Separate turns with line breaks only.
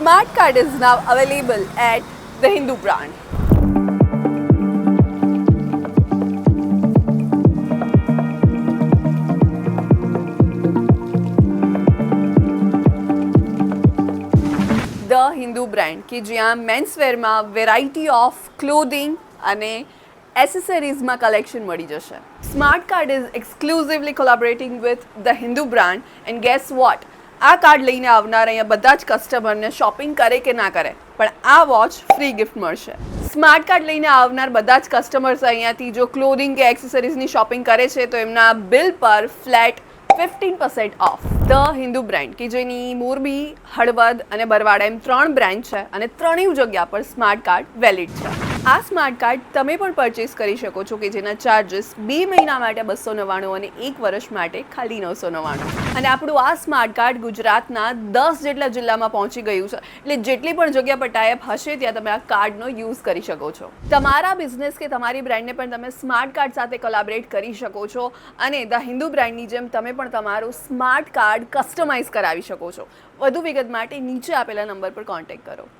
Smart card is now available at the Hindu brand. The Hindu brand કે જ્યાં મેન્સવેરમાં variety of clothing અને એસેસરીઝમાં collection મળી જશે smart card is exclusively collaborating with the Hindu brand and guess what આ card લઈને આવનાર અહીંયા બધા જ કસ્ટમરને શોપિંગ કરે કે ના કરે? પણ આ વોચ ફ્રી ગિફ્ટ મળશે. સ્માર્ટ કાર્ડ લઈને આવનાર બધા જ કસ્ટમર્સ અહીંયાથી જો ક્લોધિંગ કે એક્સેસરીઝની શોપિંગ કરે છે, તો એમના બિલ પર flat fifteen percent off the Hindu brand કે જેની મોરબી, હળવદ અને બરવાડા એમ ત્રણ બ્રાન્ડ છે અને ત્રણેય જગ્યા પર સ્માર્ટ કાર્ડ વેલિડ છે. આ સ્માર્ટ કાર્ડ તમે પણ પરચેસ કરી શકો છો કે જેના ચાર્જીસ બે મહિના માટે બસો નવ્વાણું અને એક વર્ષ માટે ખાલી નવસો નવ્વાણું. અને આપણું આ સ્માર્ટ કાર્ડ ગુજરાતના દસ જેટલા જિલ્લામાં પહોંચી ગયું છે. એટલે જેટલી પણ જગ્યા પર ટાઈપ હશે, ત્યાં તમે આ કાર્ડનો યુઝ કરી શકો છો. તમારા બિઝનેસ કે તમારી બ્રાન્ડને પણ તમે સ્માર્ટ કાર્ડ સાથે કોલાબરેટ કરી શકો છો. અને ધ હિન્દુ બ્રાન્ડની જેમ તમે પણ તમારું સ્માર્ટ કાર્ડ કસ્ટમાઇઝ કરાવી શકો છો. વધુ વિગત માટે નીચે આપેલા નંબર પર કોન્ટેક્ટ કરો.